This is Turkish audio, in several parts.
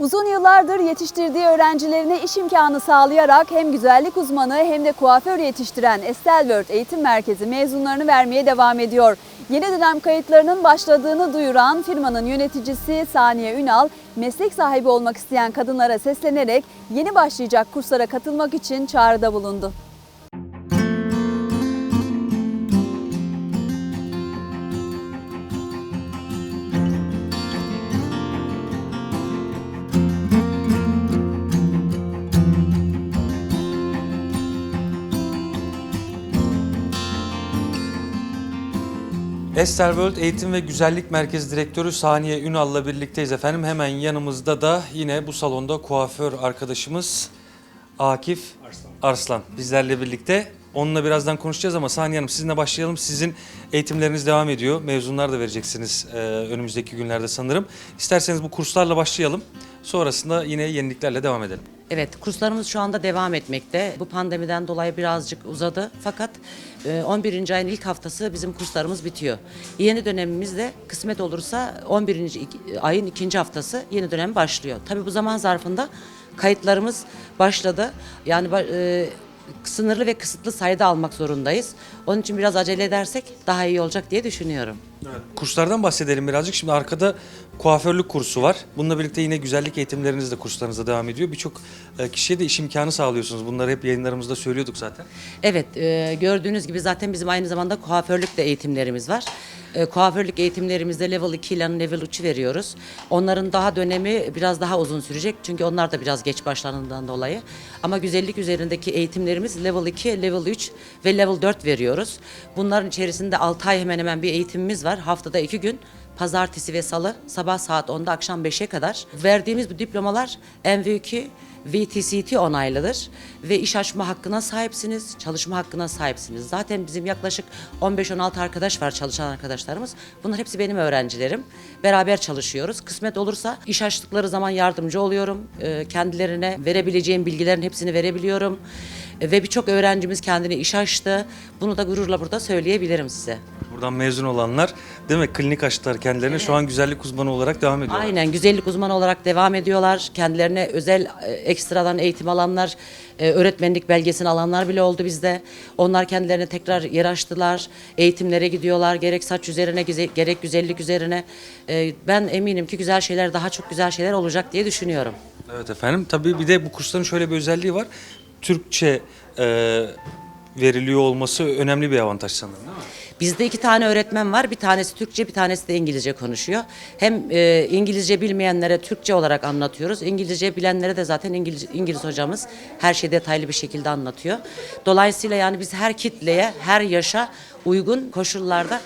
Uzun yıllardır yetiştirdiği öğrencilerine iş imkanı sağlayarak hem güzellik uzmanı hem de kuaför yetiştiren Estelworld Eğitim Merkezi mezunlarını vermeye devam ediyor. Yeni dönem kayıtlarının başladığını duyuran firmanın yöneticisi Saniye Ünal, meslek sahibi olmak isteyen kadınlara seslenerek yeni başlayacak kurslara katılmak için çağrıda bulundu. Estel World Eğitim ve Güzellik Merkezi Direktörü Saniye Ünal'la birlikteyiz efendim. Hemen yanımızda da yine bu salonda kuaför arkadaşımız Akif Arslan, bizlerle birlikte. Onunla birazdan konuşacağız ama Saniye Hanım sizinle başlayalım. Sizin eğitimleriniz devam ediyor. Mezunlar da vereceksiniz e, önümüzdeki günlerde sanırım. İsterseniz bu kurslarla başlayalım. Sonrasında yine yeniliklerle devam edelim. Evet, kurslarımız şu anda devam etmekte. Bu pandemiden dolayı birazcık uzadı. Fakat e, 11. ayın ilk haftası bizim kurslarımız bitiyor. Yeni dönemimiz de kısmet olursa 11. ik- ayın ikinci haftası yeni dönem başlıyor. Tabii bu zaman zarfında kayıtlarımız başladı. Yani e, sınırlı ve kısıtlı sayıda almak zorundayız. Onun için biraz acele edersek daha iyi olacak diye düşünüyorum. Kurslardan bahsedelim birazcık. Şimdi arkada kuaförlük kursu var. Bununla birlikte yine güzellik eğitimleriniz de kurslarınızda devam ediyor. Birçok e, kişiye de iş imkanı sağlıyorsunuz. Bunları hep yayınlarımızda söylüyorduk zaten. Evet, e, gördüğünüz gibi zaten bizim aynı zamanda kuaförlük de eğitimlerimiz var. E, kuaförlük eğitimlerimizde level 2 ile level 3 veriyoruz. Onların daha dönemi biraz daha uzun sürecek çünkü onlar da biraz geç başlandığından dolayı. Ama güzellik üzerindeki eğitimlerimiz level 2, level 3 ve level 4 veriyoruz. Bunların içerisinde 6 ay hemen hemen bir eğitimimiz var. Haftada 2 gün. Pazartesi ve salı sabah saat 10'da akşam 5'e kadar. Verdiğimiz bu diplomalar MV2 VTCT onaylıdır ve iş açma hakkına sahipsiniz, çalışma hakkına sahipsiniz. Zaten bizim yaklaşık 15-16 arkadaş var çalışan arkadaşlarımız. Bunlar hepsi benim öğrencilerim. Beraber çalışıyoruz. Kısmet olursa iş açtıkları zaman yardımcı oluyorum. Ee, Kendilerine verebileceğim bilgilerin hepsini verebiliyorum. Ve birçok öğrencimiz kendine iş açtı. Bunu da gururla burada söyleyebilirim size. Buradan mezun olanlar değil mi klinik açtılar kendilerine. Şu an güzellik uzmanı olarak devam ediyorlar. Aynen güzellik uzmanı olarak devam ediyorlar. Kendilerine özel e, ekstradan eğitim alanlar, e, öğretmenlik belgesini alanlar bile oldu bizde. Onlar kendilerine tekrar yer açtılar. Eğitimlere gidiyorlar. Gerek saç üzerine, güze- gerek güzellik üzerine. E, Ben eminim ki güzel şeyler, daha çok güzel şeyler olacak diye düşünüyorum. Evet efendim. Tabii bir de bu kursların şöyle bir özelliği var. Türkçe e, veriliyor olması önemli bir avantaj sanırım değil mi? Bizde iki tane öğretmen var. Bir tanesi Türkçe, bir tanesi de İngilizce konuşuyor. Hem e, İngilizce bilmeyenlere Türkçe olarak anlatıyoruz. İngilizce bilenlere de zaten İngiliz, İngiliz hocamız her şeyi detaylı bir şekilde anlatıyor. Dolayısıyla yani biz her kitleye, her yaşa uygun koşullarda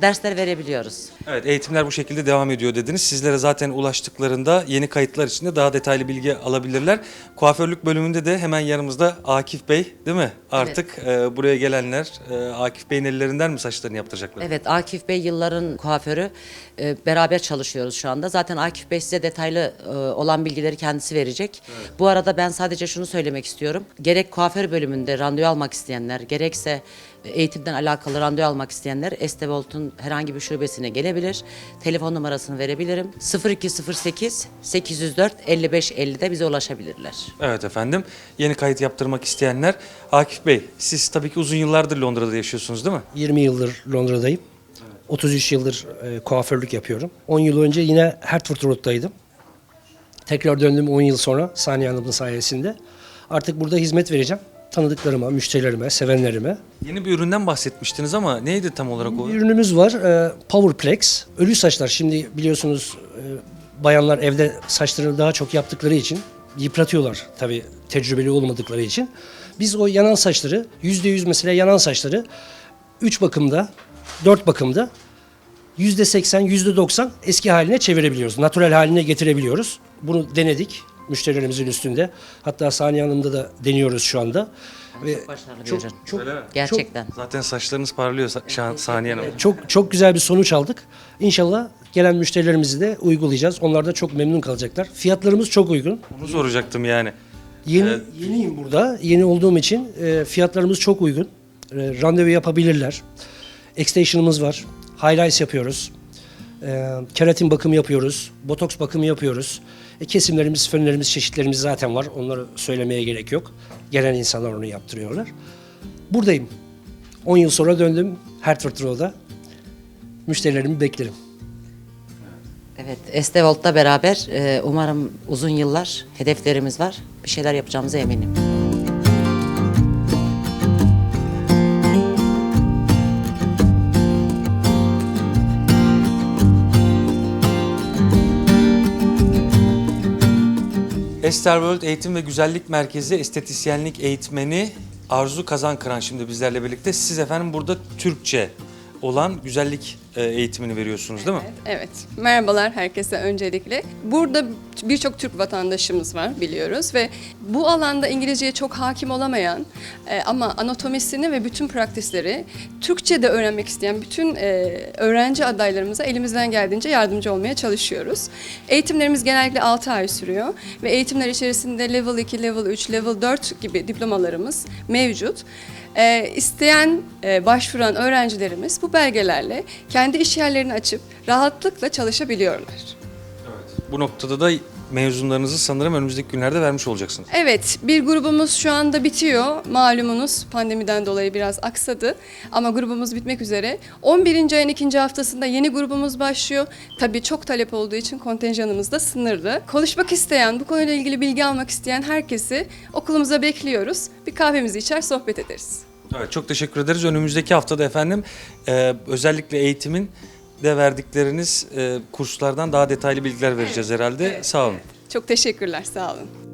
dersler verebiliyoruz. Evet eğitimler bu şekilde devam ediyor dediniz. Sizlere zaten ulaştıklarında yeni kayıtlar içinde daha detaylı bilgi alabilirler. Kuaförlük bölümünde de hemen yanımızda Akif Bey değil mi? Artık e, buraya gelenler e, Akif Bey'in ellerinden mi saçlarını yaptıracaklar? Evet Akif Bey yılların kuaförü. Ee, beraber çalışıyoruz şu anda. Zaten Akif Bey size detaylı e, olan bilgileri kendisi verecek. Bu arada ben sadece şunu söylemek istiyorum. Gerek kuaför bölümünde randevu almak isteyenler, gerekse eğitimden alakalı randevu almak isteyenler Estevolt'un herhangi bir şubesine gelebilir. Telefon numarasını verebilirim. 0208 804 55 50'de bize ulaşabilirler. Evet efendim. Yeni kayıt yaptırmak isteyenler. Akif Bey siz tabii ki uzun yıllardır Londra'da yaşıyorsunuz değil mi? 20 yıldır Londra'dayım. 33 yıldır e, kuaförlük yapıyorum. 10 yıl önce yine Hertford Road'daydım. Tekrar döndüm 10 yıl sonra Saniye Hanım'ın sayesinde. Artık burada hizmet vereceğim. Tanıdıklarıma, müşterilerime, sevenlerime. Yeni bir üründen bahsetmiştiniz ama neydi tam olarak o? Bir ürünümüz var. e, Powerplex. Ölü saçlar. Şimdi biliyorsunuz e, bayanlar evde saçlarını daha çok yaptıkları için yıpratıyorlar tabii tecrübeli olmadıkları için. Biz o yanan saçları, %100 mesela yanan saçları 3 bakımda, 4 bakımda %80, %90 eski haline çevirebiliyoruz. Natural haline getirebiliyoruz. Bunu denedik müşterilerimizin üstünde. Hatta Saniye Hanım'da da deniyoruz şu anda. Ve Çok başarılı bir çok, ürün. çok, Gerçekten. Zaten saçlarınız parlıyor Sa- şu an Saniye Hanım. çok çok güzel bir sonuç aldık. İnşallah gelen müşterilerimizi de uygulayacağız. Onlar da çok memnun kalacaklar. Fiyatlarımız çok uygun. Onu soracaktım yani. Yeni Evet. yeniyim burada. Yeni olduğum için e, fiyatlarımız çok uygun. E, randevu yapabilirler. Extension'ımız var. Highlights yapıyoruz. E, keratin bakımı yapıyoruz. Botoks bakımı yapıyoruz. E, kesimlerimiz, fönlerimiz, çeşitlerimiz zaten var. Onları söylemeye gerek yok. Gelen insanlar onu yaptırıyorlar. Buradayım. 10 yıl sonra döndüm Hertford Road'a. Müşterilerimi beklerim. Evet, Estevolt'la beraber e, umarım uzun yıllar hedeflerimiz var. Bir şeyler yapacağımıza eminim. Ester World Eğitim ve Güzellik Merkezi estetisyenlik eğitmeni Arzu Kazankıran şimdi bizlerle birlikte. Siz efendim burada Türkçe olan güzellik e, eğitimini veriyorsunuz değil mi? Evet, merhabalar herkese öncelikle. Burada birçok Türk vatandaşımız var biliyoruz ve bu alanda İngilizceye çok hakim olamayan e, ama anatomisini ve bütün praktisleri Türkçe'de öğrenmek isteyen bütün e, öğrenci adaylarımıza elimizden geldiğince yardımcı olmaya çalışıyoruz. Eğitimlerimiz genellikle 6 ay sürüyor ve eğitimler içerisinde level 2, level 3, level 4 gibi diplomalarımız mevcut. E, isteyen, e, başvuran öğrencilerimiz bu belgelerle kendi iş yerlerini açıp rahatlıkla çalışabiliyorlar. Bu noktada da mezunlarınızı sanırım önümüzdeki günlerde vermiş olacaksınız. Evet, bir grubumuz şu anda bitiyor. Malumunuz pandemiden dolayı biraz aksadı. Ama grubumuz bitmek üzere. 11. ayın ikinci haftasında yeni grubumuz başlıyor. Tabii çok talep olduğu için kontenjanımız da sınırlı. Konuşmak isteyen, bu konuyla ilgili bilgi almak isteyen herkesi okulumuza bekliyoruz. Bir kahvemizi içer, sohbet ederiz. Evet çok teşekkür ederiz. Önümüzdeki haftada efendim e, özellikle eğitimin de verdikleriniz e, kurslardan daha detaylı bilgiler vereceğiz herhalde. Sağ olun. Çok teşekkürler, sağ olun.